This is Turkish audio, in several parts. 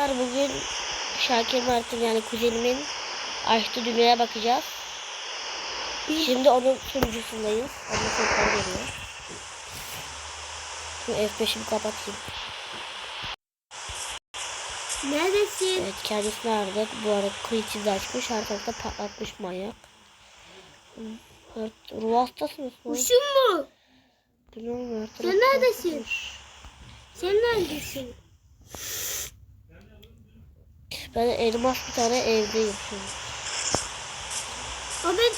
Bugün Şakir Mert'in yani kuzenimin açtığı dünyaya bakacağız. Şimdi onun sunucusundayız. Onun sesleri geliyor. Şu F5'imi kapatayım. Neredesin? Evet kendisi nerede? Bu arada kılıcı da açmış. Her tarafta patlatmış manyak. Evet, ruh hastası mısın? Kuşum mu? Bilmiyorum. her Sen neredesin? Sen neredesin? Ben elmas bir tane evdeyim şimdi. Ben...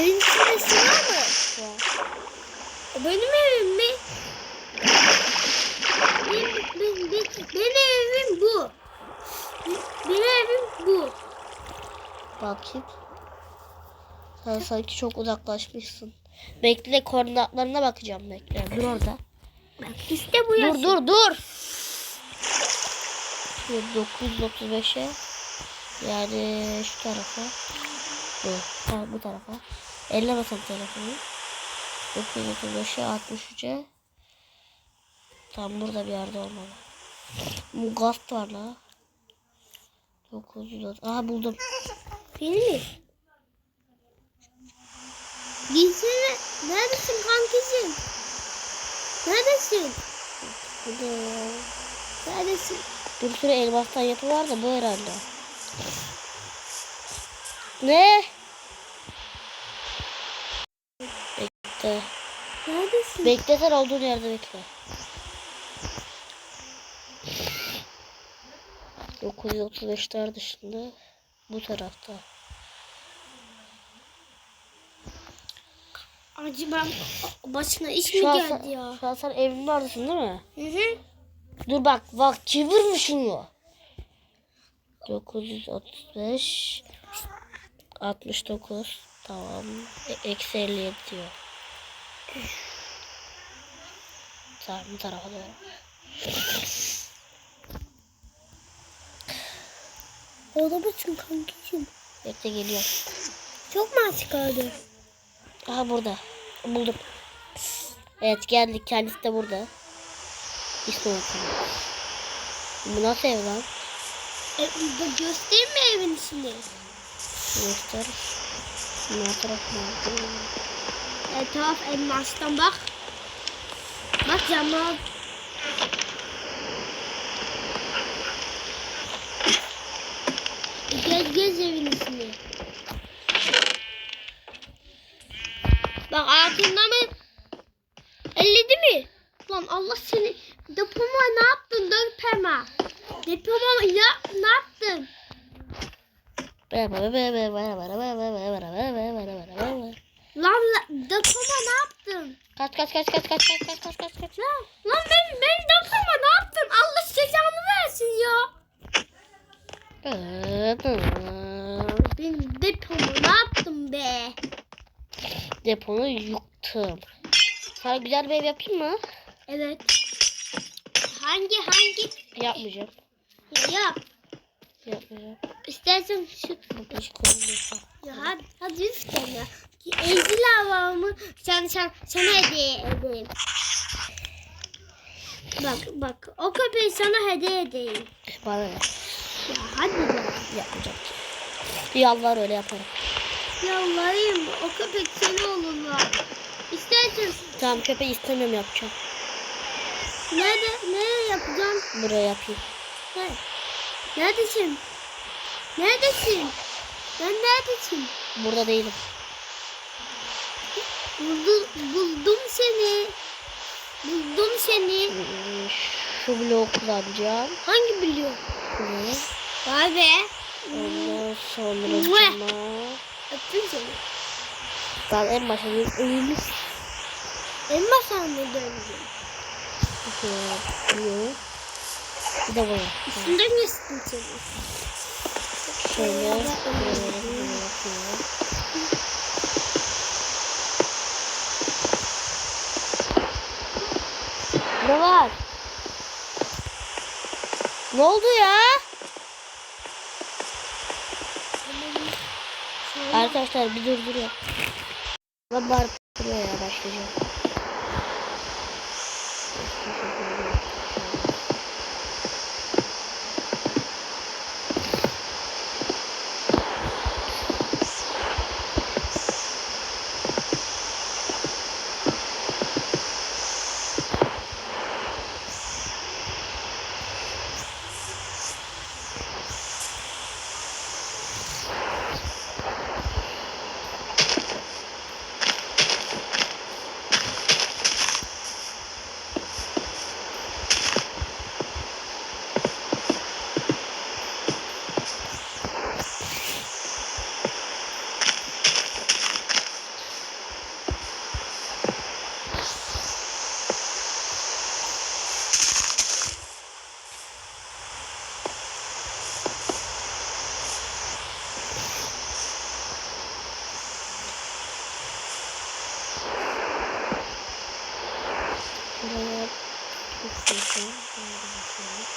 Evin içinde sıra mı? Var. O benim evim mi? Benim, benim, benim, benim evim bu. Benim evim bu. Bakayım. Sen sanki çok uzaklaşmışsın. Bekle koordinatlarına bakacağım bekle. Dur orada. Bak işte bu Dur dur dur. Şu 935'e yani şu tarafa. Bu, ha, bu tarafa. Ellemesin telefonu. 935'e 63'e. Tam burada bir yerde olmalı. Bu gaz var la. 900. Aha buldum. Mi? Gitsene. Neredesin kankacığım? Neredesin? Bu. Neredesin? Bir sürü elmastan yapı var da bu herhalde. Ne? Bekle. Neredesin? Bekle sen olduğun yerde bekle. 935'ler dışında bu tarafta. Acı ben başına iş mi Şu an, geldi sen, ya? şu an sen evin oradasın değil mi? Hı hı. Dur bak bak çevirme şunu. 935 69 tamam. E, eksi 57 diyor. Tamam bu tarafa doğru. Orada mısın kankacığım? Bekle geliyor. Çok mu aç kaldı? Aha burada. Buldum. Evet geldik. Kendisi de burada. İsmi bakalım. Bu nasıl ev lan? E, göstereyim mi evin içini? Göster. Ne taraf mı? E, tuhaf elmastan bak. Bak camlar. E, gez gez evin içini. Bak altında mı? Elledi mi? Lan Allah seni depoma ne yaptın dörpema? Depoma ya ne yaptın? Lan la, depoma ne yaptın? Kaç kaç kaç kaç kaç kaç kaç kaç kaç kaç. Lan, lan ben, ben depoma ne yaptın? Allah cezanı versin ya. Ben depoma ne yaptım be? Deponu yıktım. Sana güzel bir ev yapayım mı? Evet. Hangi hangi? Yapmayacağım. Yap. Yapmayacağım. İstersen şu Burada hiç koymuyorsun. Ya hadi, hadi lütfen ya. Ezil havamı sen, sen, sana hediye edeyim. Bak bak o köpeği sana hediye edeyim. Bana ne? Ya hadi be. Yapmayacağım. Yalvar öyle yaparım. Yalvarayım o köpek senin olur var. İstersen Tamam köpeği istemiyorum yapacağım. Nerede nereye yapacağım? Buraya yapayım. Nerede? Neredesin? Neredesin? Ben neredesin? Burada değilim. Buldum, buldum seni. Buldum seni. Şu bloğu kullanacağım. Hangi biliyor? Bunu. Vay be. Ondan sonra cama. Öptüm seni. Ben en başta bir ölümlü Elma sen mi döndün? Yapıyorum. Bir de bunu. Üstünden geçtin seni. Şöyle böyle böyle yapıyorum. Ne var? Ne oldu ya? Arkadaşlar bir durduruyor. Lan bağırıp duruyor ya başlayacağım. Buraya bir sileceğim. Bunu.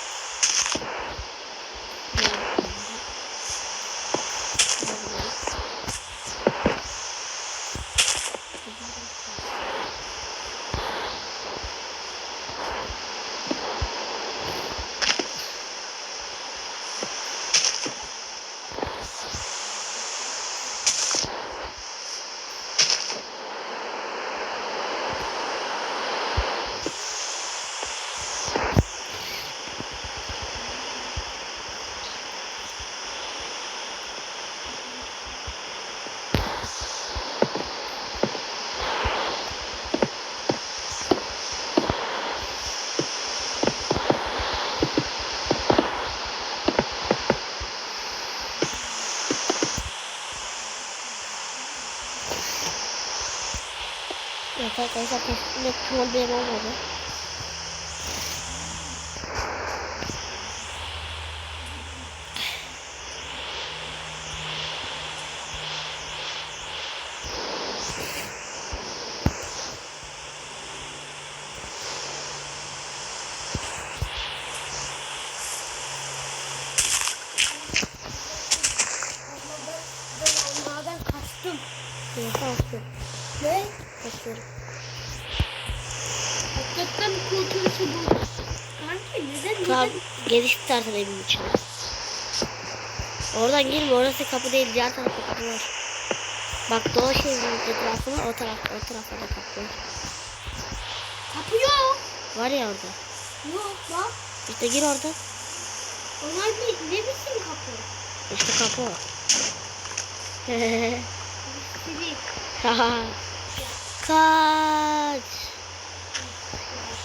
Arkadaşlar kesinlikle troll benim olmadı. Tamam geliş istersen evin içine. Oradan girme orası kapı değil diğer tarafta kapı var. Bak dolaş evin etrafına o tarafta o tarafta da kapı var. Kapı yok. Var ya orada. Yok bak. İşte gir orada. Onlar bir ne biçim kapı? İşte kapı o. Kaç.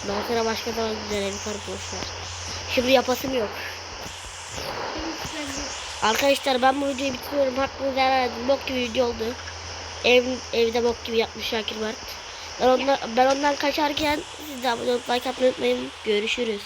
Ben sana başka zaman güzel evi karı boş Şimdi yapasım yok. Arkadaşlar ben bu videoyu bitiriyorum. Hakkınızı helal edin. Bok gibi video oldu. Ev, evde bok gibi yapmış Şakir Mert. Ben ondan, ben ondan kaçarken siz de abone olup like atmayı unutmayın. Görüşürüz.